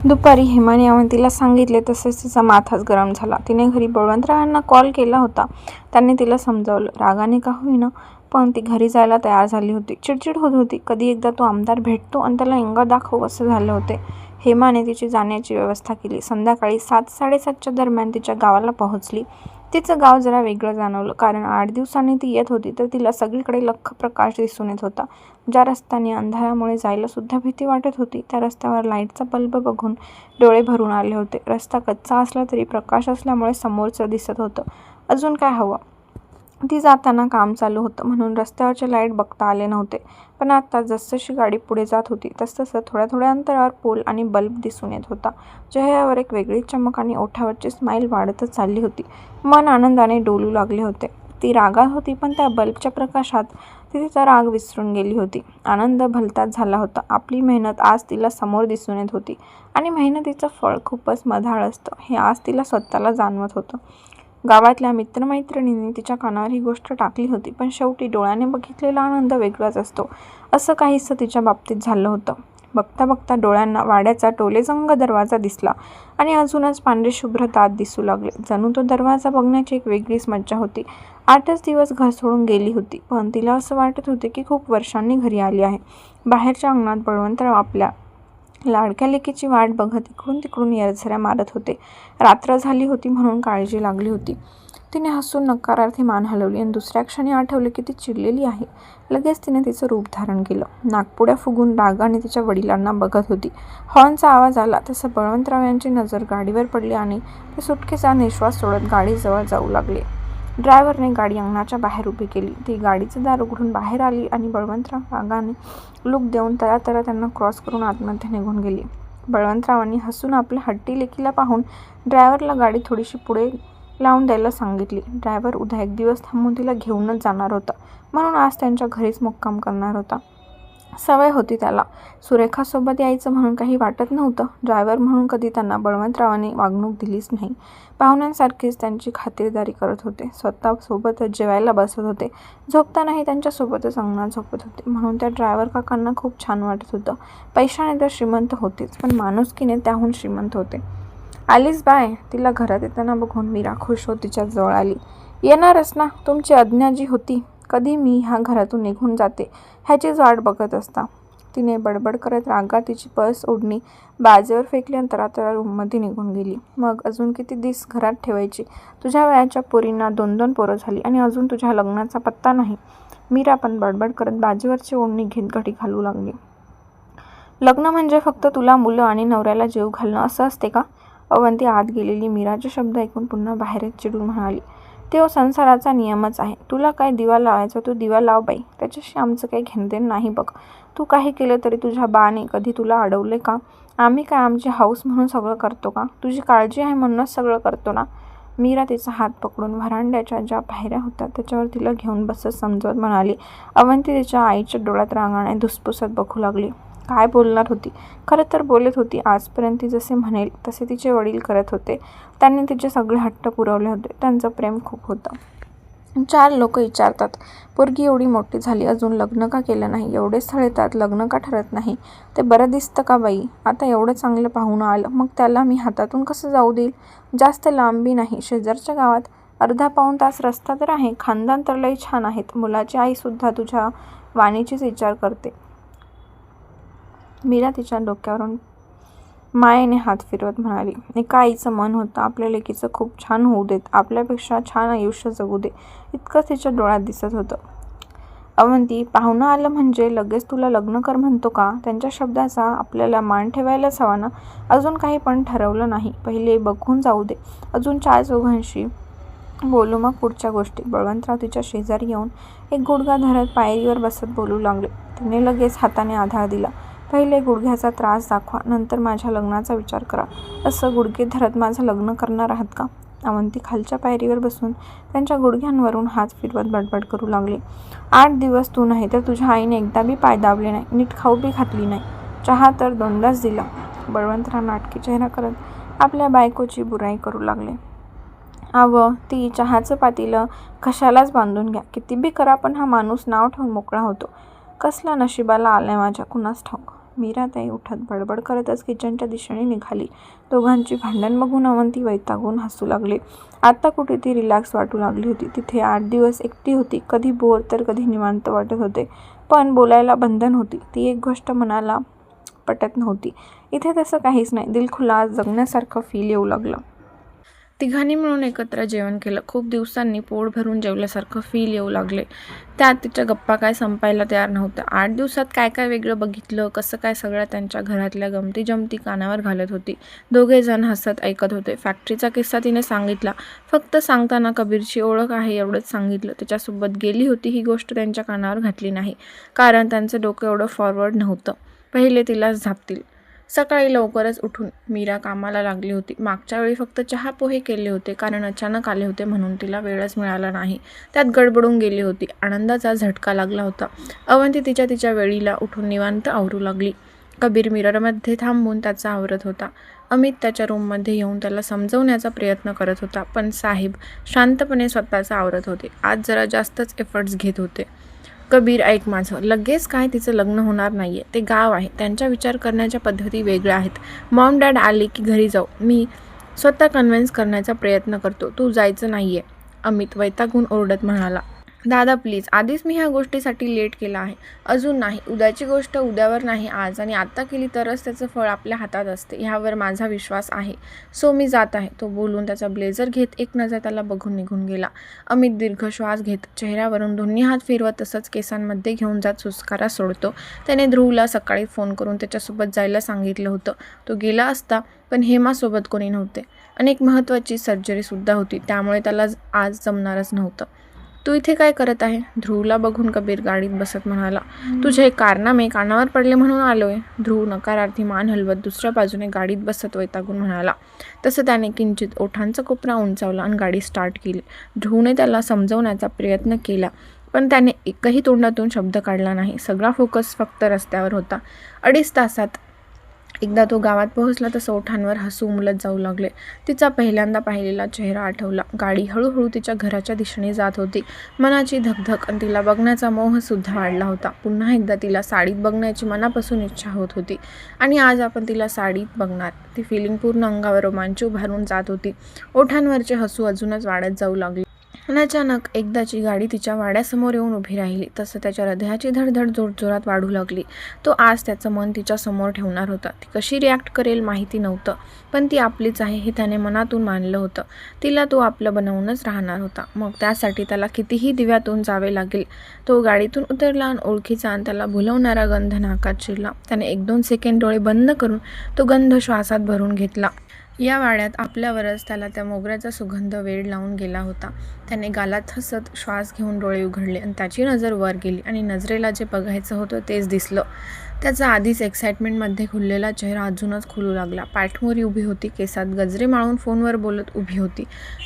दुपारी हेमाने अवंतीला सांगितले तसेच तिचा माथाच गरम झाला. तिने घरी बळवंतरावांना कॉल केला होता. त्यांनी तिला समजावलं. रागाने का होईना पण ती घरी जायला तयार झाली होती. चिडचिड होत होती. कधी एकदा तो आमदार भेटतो आणि त्याला इंगा दाखव असं झालं होते. हेमाने तिची जाण्याची व्यवस्था केली. संध्याकाळी सात साडेसातच्या दरम्यान तिच्या गावाला पोहोचली. तिचं गाव जरा वेगळं जाणवलं. कारण आठ दिवसांनी ती येत होती तर तिला सगळीकडे लख्ख प्रकाश दिसून येत होता. ज्या रस्त्याने अंधारामुळे जायला सुद्धा भीती वाटत होती त्या रस्त्यावर लाईटचा बल्ब बघून डोळे भरून आले होते. रस्ता कच्चा असला तरी प्रकाश असल्यामुळे समोरचं दिसत होतं. अजून काय हवं? ती जाताना काम चालू होतं म्हणून रस्त्यावरचे लाइट बघता आले नव्हते. पण आता जसजशी गाडी पुढे जात होती तसतसं थोड्या थोड्या अंतरावर पोल आणि बल्ब दिसून येत होता. चेहऱ्यावर एक वेगळी चमक आणि ओठावरची स्माईल वाढतच चालली होती. मन आनंदाने डोलू लागले होते. ती रागात होती पण त्या बल्बच्या प्रकाशात ती तिचा राग विसरून गेली होती. आनंद भलताच झाला होता. आपली मेहनत आज तिला समोर दिसून येत होती. आणि मेहनतीचं फळ खूपच मधाळ असतं. हे आज तिला स्वतःला जाणवत होतं. गावातल्या मित्रमैत्रिणींनी तिच्या कानावर ही गोष्ट टाकली होती पण शेवटी डोळ्याने बघितलेला आनंद वेगळाच असतो. असं काहीसं तिच्या बाबतीत झालं होतं. बघता बघता डोळ्यांना वाड्याचा टोलेजंग दरवाजा दिसला आणि अजूनच पांढरे शुभ्र तात दिसू लागले. जणू तो दरवाजा बघण्याची एक वेगळीच मज्जा होती. आठच दिवस घर सोडून गेली होती पण तिला असं वाटत होते की खूप वर्षांनी घरी आली आहे. बाहेरच्या अंगणात बळवंतराव आपल्या लाडक्या लेकीची वाट बघत इकडून तिकडून येरझऱ्या मारत होते. रात्र झाली होती म्हणून काळजी लागली होती. तिने हसून नकारार्थी मान हलवली आणि दुसऱ्या क्षणी आठवले की ती चिडलेली आहे. लगेच तिने तिचं रूप धारण केलं. नागपुड्या फुगून रागाने तिच्या वडिलांना बघत होती. हॉर्नचा आवाज आला. तसं बळवंतराव यांची नजर गाडीवर पडली आणि ते सुटकेचा निश्वास सोडत गाडीजवळ जाऊ लागले. ड्रायव्हरने गाडी अंगणाच्या बाहेर उभी केली. ती गाडीचं दार उघडून बाहेर आली आणि बळवंतराव रागाने लूक देऊन तया तया त्यांना क्रॉस करून आतमध्ये निघून गेली. बळवंतरावांनी हसून आपल्या हट्टी लेकीला पाहून ड्रायव्हरला गाडी थोडीशी पुढे लावून द्यायला सांगितली. ड्रायव्हर उद्या एक दिवस थांबून तिला घेऊनच जाणार होता. म्हणून आज त्यांच्या घरीच मुक्काम करणार होता. सवय होती त्याला. सुरेखासोबत यायचं म्हणून काही वाटत नव्हतं. ड्रायव्हर म्हणून कधी त्यांना बळवंतरावाने वागणूक दिलीच नाही. पाहुण्यांसारखीच त्यांची खातिरदारी करत होते. स्वतः सोबतच जेवायला बसत होते. झोपतानाही त्यांच्यासोबतच अंगणात झोपत होते. म्हणून त्या ड्रायव्हर काकांना खूप छान वाटत होतं. पैशाने तर श्रीमंत होतेच पण माणुसकीने त्याहून श्रीमंत होते. आलीस बाय. तिला घरात येताना बघून मीरा खुश हो तिच्या जवळ आली. येणारच ना. तुमची आज्ञा जी होती कधी मी ह्या घरातून निघून जाते ह्याचीच वाट बघत असता. तिने बडबड करत रागात तिची पर्स ओढणी बाजेवर फेकली आणि रूममध्ये निघून गेली. मग अजून किती दिस घरात ठेवायची? तुझ्या वयाच्या पोरींना दोन दोन पोरं झाली आणि अजून तुझ्या लग्नाचा पत्ता नाही. मीरा पण बडबड करत बाजेवरची ओढणी घेत घडी घालू लागली. लग्न म्हणजे फक्त तुला मुलं आणि नवऱ्याला जीव घालणं असं असते का? अवंती आत गेलेली मीराचे शब्द ऐकून पुन्हा बाहेरच चिडून म्हणाली. तो हो संसाराचा नियमच आहे. तुला काय दिवा लावायचा तू दिवा लाव बाई. त्याच्याशी आमचं काही घेणदेण नाही बघ. तू काही केलं तरी तुझ्या बाने कधी तुला अडवले का? आम्ही काय आमची हाऊस म्हणून सगळं करतो का? तुझी काळजी आहे म्हणूनच सगळं करतो ना? मीरा तिचा हात पकडून व्हरांड्याच्या ज्या पायऱ्या होत्या त्याच्यावर तिला घेऊन बसत समजवत म्हणाली. अवंती तिच्या आईच्या डोळ्यात रांगाने धुसपुसत बघू लागली. काय बोलणार होती? खरं तर बोलत होती आजपर्यंत ती जसे म्हणेल तसे तिचे वडील करत होते. त्यांनी तिचे सगळे हट्ट पुरवले होते. त्यांचं प्रेम खूप होतं. चार लोक विचारतात पोरगी एवढी मोठी झाली अजून लग्न का केलं नाही? एवढे स्थळ येतात लग्न का ठरत नाही? ते बरं दिसतं का बाई? आता एवढं चांगलं पाहून आलं मग त्याला मी हातातून कसं जाऊ देईल? जास्त लांबी नाही. शेजारच्या गावात अर्धा पाऊण तास रस्ता तर आहे. खानदान तर लई छान आहेत. मुलाची आईसुद्धा तुझ्या वाणीचीच विचार करते. मीरा तिच्या डोक्यावरून मायेने हात फिरवत म्हणाली एका आईचं मन होतं आपल्या लेकीचं खूप छान होऊ देत आपल्यापेक्षा छान आयुष्य जगू दे इतकंच तिच्या डोळ्यात दिसत होतं. अवंती पाहुणं आलं म्हणजे लगेच तुला लग्न कर म्हणतो का? त्यांच्या शब्दाचा आपल्याला मान ठेवायलाच हवा ना? अजून काही पण ठरवलं नाही. पहिले बघून जाऊ दे. अजून चार चौघांशी बोलू मग पुढच्या गोष्टी. बळवंतराव तिच्या शेजारी येऊन एक गुडघा धरत पायरीवर बसत बोलू लागले. तिने लगेच हाताने आधार दिला. पहिले गुडघ्याचा त्रास दाखवा नंतर माझ्या लग्नाचा विचार करा. असं गुडघे धरत माझं लग्न करणार आहात का? अवंती खालच्या पायरीवर बसून त्यांच्या गुडघ्यांवरून हात फिरवत बडबड करू लागले. आठ दिवस तू नाही तर तुझ्या आईने एकदा बी पाय दाबले नाही नीट खाऊ बी घातली नाही. चहा तर दोनदाच दिला. बळवंतराव नाटकी चेहरा करत आपल्या बायकोची बुराई करू लागले. अव ती चहाचं पातीलं कशालाच बांधून घ्या. किती बी करा पण हा माणूस नाव ठेवून मोकळा होतो. कसला नशिबाला आलाय माझ्या? कुणास ठाऊक? मीराताई उठत बडबड करतच किचनच्या दिशेने निघाली. दोघांची भांडण बघून अवंती वैतागून हसू लागली. आता कुठे ती रिलॅक्स वाटू लागली होती. तिथे आठ दिवस एकटी होती. कधी बोर तर कधी निवांत वाटत होते. पण बोलायला बंधन होती. ती एक गोष्ट मनाला पटत नव्हती. इथे तसं काहीच नाही. दिलखुलास जगण्यासारखं फील येऊ लागलं. तिघांनी मिळून एकत्र जेवण केलं. खूप दिवसांनी पोट भरून जेवल्यासारखं फील येऊ लागले. त्यात तिच्या गप्पा काय संपायला तयार नव्हत्या. आठ दिवसात काय काय वेगळं बघितलं कसं काय सगळ्या त्यांच्या घरातल्या गमती जमती कानावर घालत होती. दोघे जण हसत ऐकत होते. फॅक्टरीचा किस्सा तिने सांगितला. फक्त सांगताना कबीरची ओळख आहे एवढंच सांगितलं. त्याच्यासोबत गेली होती ही गोष्ट त्यांच्या कानावर घातली नाही. कारण त्यांचं डोकं एवढं फॉरवर्ड नव्हतं. पहिले तिलाच झापतील. सकाळी लवकरच उठून मीरा कामाला लागली होती. मागच्या वेळी फक्त चहा पोहे केले होते कारण अचानक आले होते म्हणून तिला वेळच मिळाला नाही. त्यात गडबडून गेली होती. आनंदाचा झटका लागला होता. अवंती तिच्या तिच्या वेळीला उठून निवांत आवरू लागली. कबीर मिररमध्ये थांबून त्याचा आवरत होता. अमित त्याच्या रूममध्ये येऊन त्याला समजवण्याचा प्रयत्न करत होता पण साहेब शांतपणे स्वतःचा आवरत होते. आज जरा जास्तच एफर्ट्स घेत होते. कबीर ऐक माझं. लगेच काय तिचं लग्न होणार नाही आहे ते गाव आहे. त्यांच्या विचार करण्याच्या पद्धती वेगळ्या आहेत. मॉम डॅड आले की घरी जाऊ. मी स्वतः कन्व्हिन्स करण्याचा प्रयत्न करतो. तू जायचं नाही आहे अमित वैतागून ओरडत म्हणाला. दादा प्लीज आधीच मी ह्या गोष्टीसाठी लेट केला आहे. अजून नाही. उद्याची गोष्ट उद्यावर नाही आज. आणि आत्ता केली तरच त्याचं फळ आपल्या हातात असते. ह्यावर माझा विश्वास आहे. सो मी जात आहे. तो बोलून त्याचा ब्लेझर घेत एक नजर त्याला बघून निघून गेला. अमित दीर्घ श्वास घेत चेहऱ्यावरून दोन्ही हात फिरवत तसंच केसांमध्ये घेऊन जात सुस्कारा सोडतो. त्याने ध्रुवला सकाळी फोन करून त्याच्यासोबत जायला सांगितलं होतं. तो गेला असता पण हेमासोबत कोणी नव्हते. अनेक महत्त्वाची सर्जरीसुद्धा होती. त्यामुळे त्याला आज जमणारच नव्हतं. तू इथे काय करत आहे? ध्रुवला बघून कबीर गाडीत बसत म्हणाला तुझे कारनामे कानावर पडले म्हणून आलोय. ध्रुव नकारार्थी मान हलवत दुसऱ्या बाजूने गाडीत बसत वैतागून म्हणाला. तसं त्याने किंचित ओठांचा कोपरा उंचावला आणि गाडी स्टार्ट केली. ध्रुवने त्याला समजवण्याचा प्रयत्न केला पण त्याने एकही तोंडातून शब्द काढला नाही. सगळा फोकस फक्त रस्त्यावर होता. अडीच तासात एकदा तो गावात पोहोचला तसं ओठांवर हसू उमलत जाऊ लागले. तिचा पहिल्यांदा पाहिलेला चेहरा आठवला. गाडी हळूहळू तिच्या घराच्या दिशेने जात होती. मनाची धकधक आणि तिला बघण्याचा मोहसुद्धा वाढला होता. पुन्हा एकदा तिला साडीत बघण्याची मनापासून इच्छा होत होती. आणि आज आपण तिला साडीत बघणार. ती फिलिंग पूर्ण अंगावर रोमांच उभारून जात होती. ओठांवरचे हसू अजूनच वाढत जाऊ लागले. आणि अचानक एकदाची गाडी तिच्या वाड्यासमोर येऊन उभी राहिली. तसं त्याच्या हृदयाची धडधड जोरजोरात वाढू लागली. तो आज त्याचं मन तिच्या समोर ठेवणार होता. ती कशी रिॲक्ट करेल माहिती नव्हतं पण ती आपलीच आहे हे त्याने मनातून मानलं होतं. तिला तो आपलं बनवूनच राहणार होता. मग त्यासाठी त्याला कितीही दिव्यातून जावे लागेल. तो गाडीतून उतरला आणि ओळखीचा आणि त्याला भुलवणारा गंध नाकात शिरला. त्याने एक दोन सेकंड डोळे बंद करून तो गंध श्वासात भरून घेतला. या वाड्यात आपल्यावरच त्याला त्या मोगऱ्याचा सुगंध वेळ लावून गेला होता. त्याने गालात हसत श्वास घेऊन डोळे उघडले आणि त्याची नजर वर गेली आणि नजरेला जे बघायचं होतं तेच दिसलं. त्याचा आधीच एक्साइटमेंटमध्ये खुललेला चेहरा अजूनच खुलू लागला. पाठमोरी उभी होती केसात गजरे माळून फोनवर बोलत उभी होती.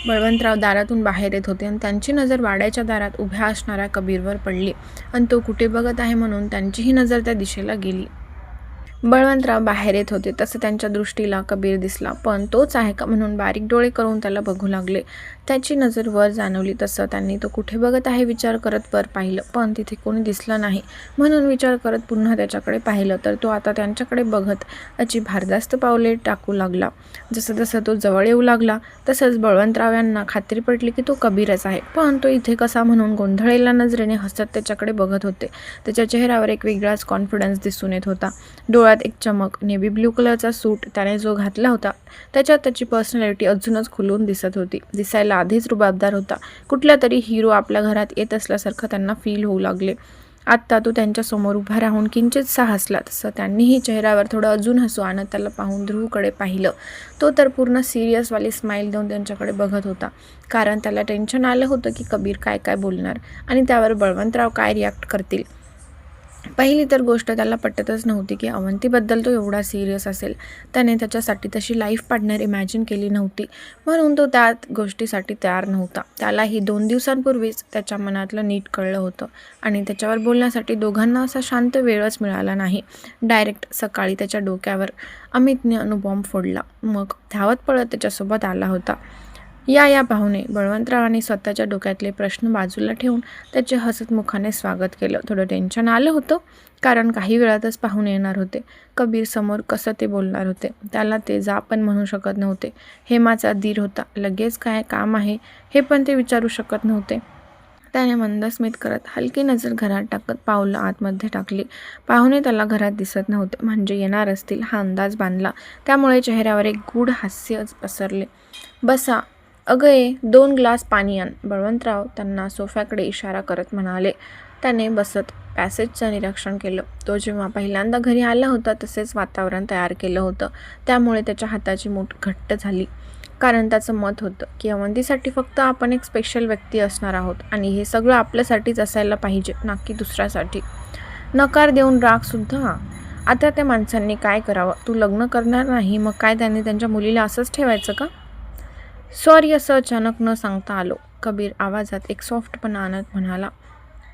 बळवंतराव दारातून बाहेर येत होते आणि त्यांची नजर वाड्याच्या दारात उभ्या असणाऱ्या कबीरवर पडली. आणि तो कुठे बघत आहे म्हणून त्यांचीही नजर त्या दिशेला गेली. बळवंतराव बाहेर येत होते तसं त्यांच्या दृष्टीला कबीर दिसला. पण तोच आहे का म्हणून बारीक डोळे करून त्याला बघू लागले. त्याची नजर वर जाणवली तसं त्यांनी तो कुठे बघत आहे विचार करत वर पाहिलं. पण तिथे कोणी दिसलं नाही. म्हणून विचार करत पुन्हा त्याच्याकडे पाहिलं. तर तो आता त्यांच्याकडे बघत त्याची भारदास्त पावले टाकू लागला. जसं जसं तो जवळ येऊ लागला तसंच बळवंतराव यांना खात्री पडली की तो कबीरच आहे. पण तो इथे कसा म्हणून गोंधळेला नजरेने हसत त्याच्याकडे बघत होते. त्याच्या चेहऱ्यावर एक वेगळाच कॉन्फिडन्स दिसून येत होता. डोळ्यात एक चमक नेव्ही ब्ल्यू कलरचा सूट त्याने जो घातला होता त्याच्यात त्याची पर्सनॅलिटी अजूनच खुलून दिसत होती. दिसायला आधीच रुबाबदार होता. कुठला तरी हिरो आपल्या घरात येत असल्यासारखं त्यांना फील होऊ लागले. आत्ता तो त्यांच्यासमोर उभा राहून किंचितसा हसला तसं त्यांनीही चेहऱ्यावर थोडं अजून हसू आणत त्याला पाहून ध्रुवकडे पाहिलं. तो तर पूर्ण सिरियसवाली स्माईल देऊन त्यांच्याकडे बघत होता. कारण त्याला टेन्शन आलं होतं की कबीर काय काय बोलणार आणि त्यावर बळवंतराव काय रिॲक्ट करतील. पहिली तर गोष्ट त्याला पटतच नव्हती की अवंतीबद्दल तो एवढा सिरियस असेल. त्याने त्याच्यासाठी तशी लाईफ पार्टनर इमॅजिन केली नव्हती. म्हणून तो त्या गोष्टीसाठी तयार नव्हता. त्यालाही दोन दिवसांपूर्वीच त्याच्या मनातलं नीट कळलं होतं. आणि त्याच्यावर बोलण्यासाठी दोघांना असा शांत वेळच मिळाला नाही. डायरेक्ट सकाळी त्याच्या डोक्यावर अमितने अणुबॉम्ब फोडला. मग धावत पळत त्याच्यासोबत आला होता. या या पाहुणे बळवंतरावाने स्वतःच्या डोक्यातले प्रश्न बाजूला ठेवून त्याचे हसतमुखाने स्वागत केलं. थोडं टेन्शन आलं होतं कारण काही वेळातच पाहुणे येणार होते. कबीर समोर कसं ते बोलणार होते. त्याला ते जा पण म्हणू शकत नव्हते. हेमाचा धीर होता. लगेच काय काम आहे हे पण ते विचारू शकत नव्हते. त्याने मंदस्मित करत हलकी नजर घरात टाकत पावलं आतमध्ये टाकली. पाहुणे त्याला घरात दिसत नव्हते. म्हणजे येणार असतील हा अंदाज बांधला. त्यामुळे चेहऱ्यावर एक गूढ हास्य पसरले. बसा अगं ये दोन ग्लास पाणी आण. बळवंतराव त्यांना सोफ्याकडे इशारा करत म्हणाले. त्याने बसत पॅसेजचं निरीक्षण केलं. तो जेव्हा पहिल्यांदा घरी आला होता तसेच वातावरण तयार केलं होतं. त्यामुळे त्याच्या हाताची मूठ घट्ट झाली. कारण त्याचं मत होतं की अवंतीसाठी फक्त आपण एक स्पेशल व्यक्ती असणार आहोत आणि हे सगळं आपल्यासाठीच असायला पाहिजे ना की दुसऱ्यासाठी. नकार देऊन रागसुद्धा आता त्या माणसांनी काय करावं? तू लग्न करणार नाही मग काय त्यांनी त्यांच्या मुलीला असंच ठेवायचं का? सॉरी असं अचानक न सांगता आलो. कबीर आवाजात एक सॉफ्टपणा आणत म्हणाला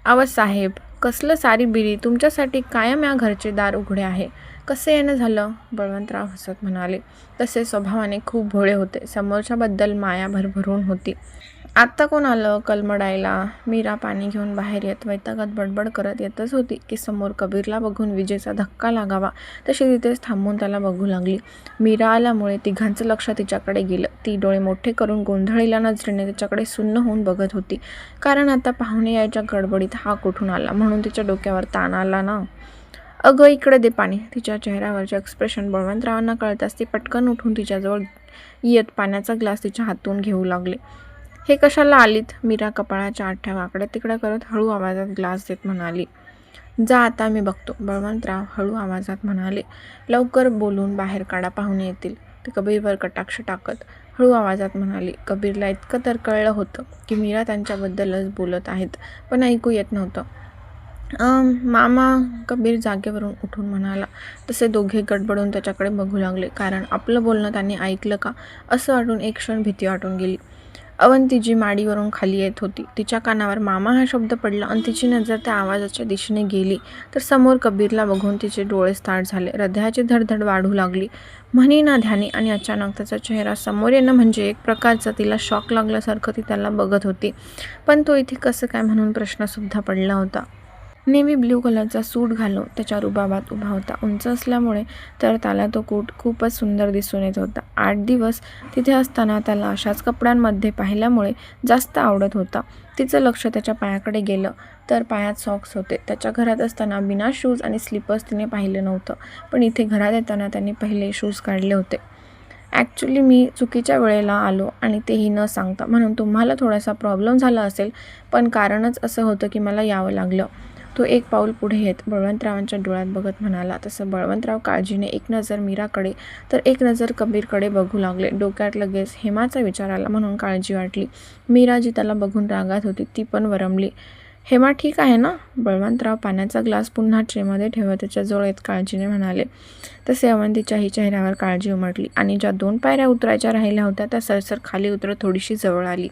आवाज साहेब कसलं सारी बिरी? तुमच्यासाठी कायम या घरचे दार उघडे आहे. कसे येणं झालं? बळवंतराव हसत म्हणाले. तसे स्वभावाने खूप भोळे होते. समोरच्याबद्दल माया भरभरून होती. आत्ता कोण आलं? कलमडायला मीरा पाणी घेऊन बाहेर येत वैतागात बडबड करत येतच होती की समोर कबीरला बघून विजेचा धक्का लागावा. तशी तिथेच थांबून त्याला बघू लागली. मीरा आल्यामुळे तिघांचं लक्ष तिच्याकडे गेलं. ती डोळे मोठे करून गोंधळीला नजरेने तिच्याकडे सुन्न होऊन बघत होती. कारण आता पाहुणे यायच्या गडबडीत हा कुठून आला? म्हणून तिच्या डोक्यावर ताण आला ना? अगं इकडे दे पाणी. तिच्या चेहऱ्यावरचे एक्सप्रेशन बळवंतरावांना कळताच ती पटकन उठून तिच्याजवळ येत पाण्याचा ग्लास तिच्या हातून घेऊ लागले. हे कशाला आलीत? मीरा कपाळाच्या आठ्या वाकडे तिकडे करत हळू आवाजात ग्लास देत म्हणाली. जा आता मी बघतो. बळवंतराव हळू आवाजात म्हणाले. लवकर बोलून बाहेर काढा पाहुणे येतील. ते कबीरवर कटाक्ष टाकत हळू आवाजात म्हणाली. कबीरला इतकं तर कळलं होतं की मीरा त्यांच्याबद्दलच बोलत आहेत पण ऐकू येत नव्हतं. मामा कबीर जागेवरून उठून म्हणाला. तसे दोघे गडबडून त्याच्याकडे बघू लागले कारण आपलं बोलणं त्यांनी ऐकलं का? असं वाटून एक क्षण भीती वाटून गेली. अवंती जी माडीवरून खाली येत होती. तिच्या कानावर मामा हा शब्द पडला आणि तिची नजर त्या आवाजाच्या दिशेने गेली. तर समोर कबीरला बघून तिचे डोळे स्टार्ट झाले. हृदयाची धडधड वाढू लागली. म्हणी ना ध्यानी आणि अचानक त्याचा चेहरा समोर येणं म्हणजे एक प्रकारचा तिला शॉक लागल्यासारखं ती त्याला बघत होती. पण तो इथे कसं काय म्हणून प्रश्नसुद्धा पडला होता. नेव्ही ब्ल्यू कलरचा सूट घालून त्याच्या रुबाबात उभा होता. उंच असल्यामुळे तर त्याला तो कोट खूपच सुंदर दिसून येत होता. आठ दिवस तिथे असताना त्याला अशाच कपड्यांमध्ये पाहिल्यामुळे जास्त आवडत होता. तिचं लक्ष त्याच्या पायाकडे गेलं तर पायात सॉक्स होते. त्याच्या घरात असताना बिना शूज आणि स्लिपर्स तिने पाहिलं नव्हतं. पण इथे घरात येताना त्यांनी पहिले शूज काढले होते. ॲक्च्युली मी चुकीच्या वेळेला आलो आणि तेही न सांगता. म्हणून तुम्हाला थोडासा प्रॉब्लेम झाला असेल पण कारणच असं होतं की मला यावं लागलं. तो एक पाऊल पुढे येत बळवंतरावांच्या डोळ्यात बघत म्हणाला तसं बळवंतराव काळजीने एक नजर मीराकडे तर एक नजर कबीरकडे बघू लागले. डोक्यात लगेच हेमाचा विचार आला. म्हणून काळजी वाटली. मीरा जी त्याला बघून रागात होती. ती पण वरमली हेमा ठीक आहे ना? बळवंतराव पाण्याचा ग्लास पुन्हा ट्रेमध्ये ठेवत त्याच्याजवळ येत काळजीने म्हणाले. तसे अवंतीच्याही चेहऱ्यावर काळजी उमटली आणि ज्या दोन पायऱ्या उतरायच्या राहिल्या होत्या त्या सरसर खाली उतरत थोडीशी जवळ आली.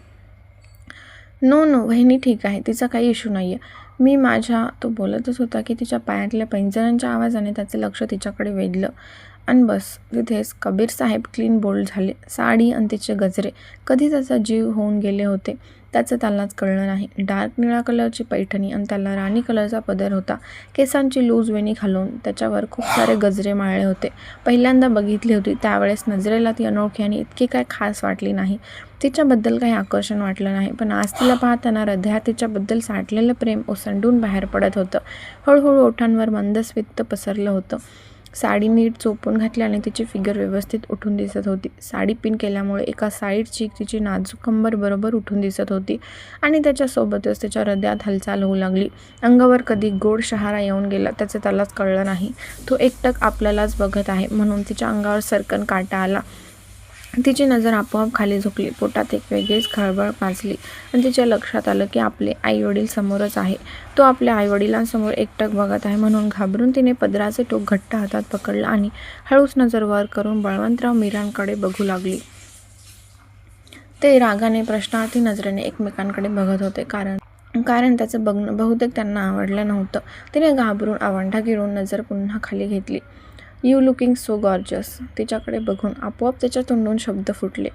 नो नो वहिनी ठीक आहे. तिचा काही इशू नाही आहे मी माझ्या तो बोलतच होता की तिच्या पायातल्या पैंजरांच्या आवाजाने त्याचे लक्ष तिच्याकडे वेधलं. आणि बस तिथेच कबीर साहेब क्लीन बोल्ड झाले. साडी आणि तिचे गजरे. कधी त्याचा जीव होऊन गेले होते त्याचं त्यालाच कळलं नाही. डार्क निळ्या कलरची पैठणी आणि त्याला राणी कलरचा पदर होता. केसांची लूज वेणी घालून त्याच्यावर खूप सारे गजरे माळले होते. पहिल्यांदा बघितली होती त्यावेळेस नजरेला ती अनोळखी आणि इतकी काय खास वाटली नाही. तिच्याबद्दल काही आकर्षण वाटलं नाही पण आज तिला पाहताना हृदयात तिच्याबद्दल साठलेलं प्रेम ओसंडून बाहेर पडत होतं. हळूहळू ओठांवर मंदस्वित्त पसरलं होतं. साडी नीट चोपून घातल्याने तिची फिगर व्यवस्थित उठून दिसत होती. साडी पिन केल्यामुळे एका साईड चीक तिची नाजूक कंबर बरोबर उठून दिसत होती आणि त्याच्यासोबतच त्याच्या हृदयात हालचाल होऊ लागली. अंगावर कधी गोड शहारा येऊन गेला त्याचं त्यालाच कळलं नाही. तो एकटक आपल्यालाच बघत आहे म्हणून तिच्या अंगावर सरकन काटा आला. तिची नजर आपोआप खाली झुकली. पोटात एक वेगळीच खळबळ पाजली आणि तिच्या लक्षात आलं की आपले आईवडील समोरच आहे. तो आपल्या आईवडिलांसमोर एकटक बघत आहे म्हणून घाबरून तिने पदराचे टोक घट्ट हातात पकडलं आणि हळूच नजर वर करून बळवंतराव मीरांकडे बघू लागली. ते रागाने प्रश्नार्थी नजरेने एकमेकांकडे बघत होते. कारण कारण त्याचं बघणं बहुतेक त्यांना आवडलं नव्हतं. तिने घाबरून आवंढा गिळून नजर पुन्हा खाली घेतली. यू लुकिंग सो गॉर्जस तिच्याकडे बघून आपोआप त्याच्या तोंडून शब्द फुटले.